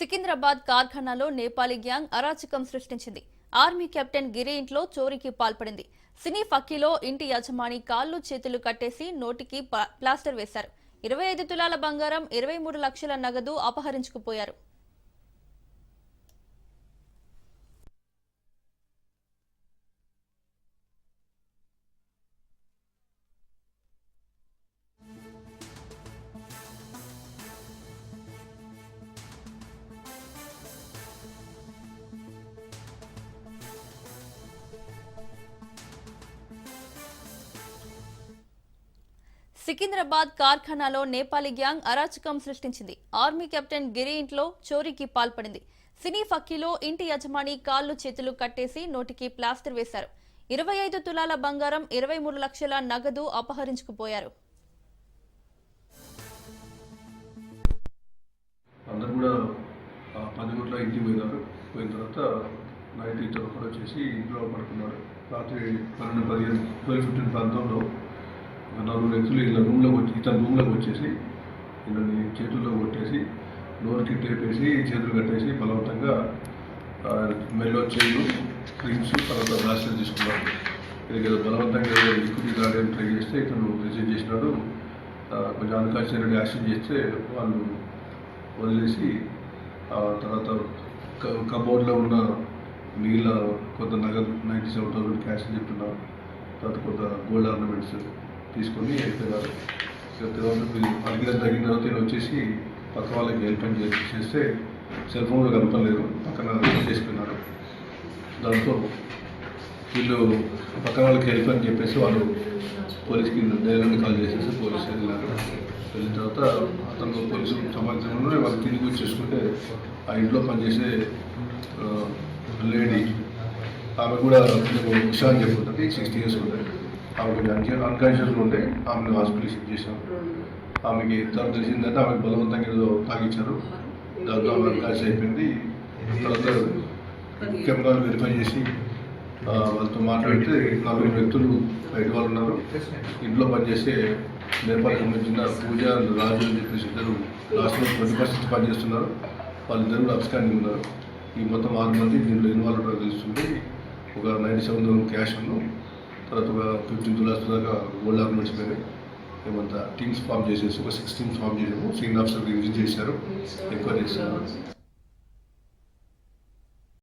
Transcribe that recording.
సికింద్రాబాద్ కార్ఖానాలో నేపాలీ గ్యాంగ్ అరాచకం సృష్టించింది. ఆర్మీ కెప్టెన్ గిరి ఇంట్లో చోరీకి పాల్పడింది. సినీ ఫక్కీలో ఇంటి యజమాని కాళ్ళు చేతులు కట్టేసి నోటికి ప్లాస్టర్ వేశారు. ఇరవై ఐదు తులాల బంగారం ఇరవై మూడు లక్షల నగదు అపహరించుకుపోయారు. సికింద్రాబాద్ కార్ఖానాలో నేపాలీ గ్యాంగ్ అరాచకం సృష్టించింది. ఆర్మీ కెప్టెన్ గిరి ఇంట్లో చోరీకి పాల్పడింది. సినీ ఫక్కీలో ఇంటి యజమాని కాళ్ళు చేతులు కట్టేసి నోటికి ప్లాస్టర్ వేశారు. ఇరవై ఐదు తులాల బంగారం ఇరవై మూడు లక్షల నగదు అపహరించుకుపోయారు. అందరు కూడా పది గంటల ఇంటికి పోయినారు. పోయిన తర్వాత నైట్ ఇద్దరు కూడా వచ్చేసి ఇంట్లో పడుకున్నారు. రాత్రి పన్నెండు పదిహేను ట్వెల్వ్ ఫిఫ్టీన్ ప్రాంతంలో నలుగురు వ్యక్తులు ఇలా రూమ్లోకి వచ్చి ఇతని రూమ్లోకి వచ్చేసి ఇతని చేతుల్లో కొట్టేసి నోరుకి టేప్ వేసి చేతులు కట్టేసి బలవంతంగా మెల్లో చేతులు క్రీమ్స్ తర్వాత రాష్ట్రం తీసుకున్నాడు. ఇది ఏదో బలవంతంగా ఏదో లిక్విడ్ తాగడానికి ట్రై చేస్తే ఇతను రిజైన్ చేసినాడు. కొంచెం అన్కాన్షియస్ యాక్షన్ చేస్తే వాళ్ళు వదిలేసి తర్వాత కబోర్డ్లో ఉన్న నీళ్ళ కొంత నగదు నైంటీ సెవెన్ థౌసండ్ క్యాష్ చెప్తున్నారు తర్వాత కొంత గోల్డ్ ఆర్నమెంట్స్ తీసుకొని అయిపోయినారు తర్వాత అడిగిన తగిన తర్వాత వచ్చేసి పక్క వాళ్ళకి హెల్ప్ అని చేసి చేస్తే సెల్ ఫోన్లో కనపడలేదు. పక్కన చేసుకున్నారు దాంతో వీళ్ళు పక్కన వాళ్ళకి హెల్ప్ అని చెప్పేసి వాళ్ళు పోలీస్కి ధైర్యాన్ని కాల్ చేసేసి పోలీస్ వెళ్ళినారు వెళ్ళిన తర్వాత అతను పోలీసు సమాచారంలో వాళ్ళు తిరిగి వచ్చి చూసుకుంటే ఆ ఇంట్లో పనిచేసే లేడీ ఆమె కూడా కొంచెం ఉషా అని చెప్పుకుంటుంది. సిక్స్టీ ఇయర్స్ ఉంటాయి. ఆమె కొంచెం అన్కాన్షియస్గా ఉండే ఆమెను హాస్పిటల్ షిఫ్ట్ చేశాం. ఆమెకి తర్వాత తెలిసిందంటే ఆమెకు బలవంతంగా ఏదో తాగించారు దాంతో ఆమె అన్కాన్షియస్ అయిపోయింది. తర్వాత కెమెరాలు వెరిఫై చేసి వాళ్ళతో మాట్లాడితే నలుగురు వ్యక్తులు బయట వాళ్ళు ఉన్నారు. ఇంట్లో పనిచేసే నేపాల్ సంబంధించిన పూజ రాజు అని చెప్పేసి ఇద్దరు లాస్ట్లో ట్వంటీ పర్సెంట్ పనిచేస్తున్నారు. వాళ్ళిద్దరు కూడా అబ్స్కాండింగ్ ఉన్నారు. ఈ మొత్తం ఆరు మంది దీంట్లో ఇన్వాల్వ్ ఉన్నారో తెలుస్తుంది ఒక నైంటీ సెవెన్ థౌసండ్ క్యాష్ ఉన్నాం తర్వాత ఒక ఫిఫ్టీన్ తులాస్ దాకా గోల్డ్ ఆర్నమెంట్స్ పోయినాయి మేమంతా టీమ్స్ ఫామ్ చేసేసి ఒక సిక్స్ టీమ్స్ ఫామ్ చేసాము. సీనియర్ ఆఫీసర్ విజిట్ చేశారు. ఎక్కువ చేశారు.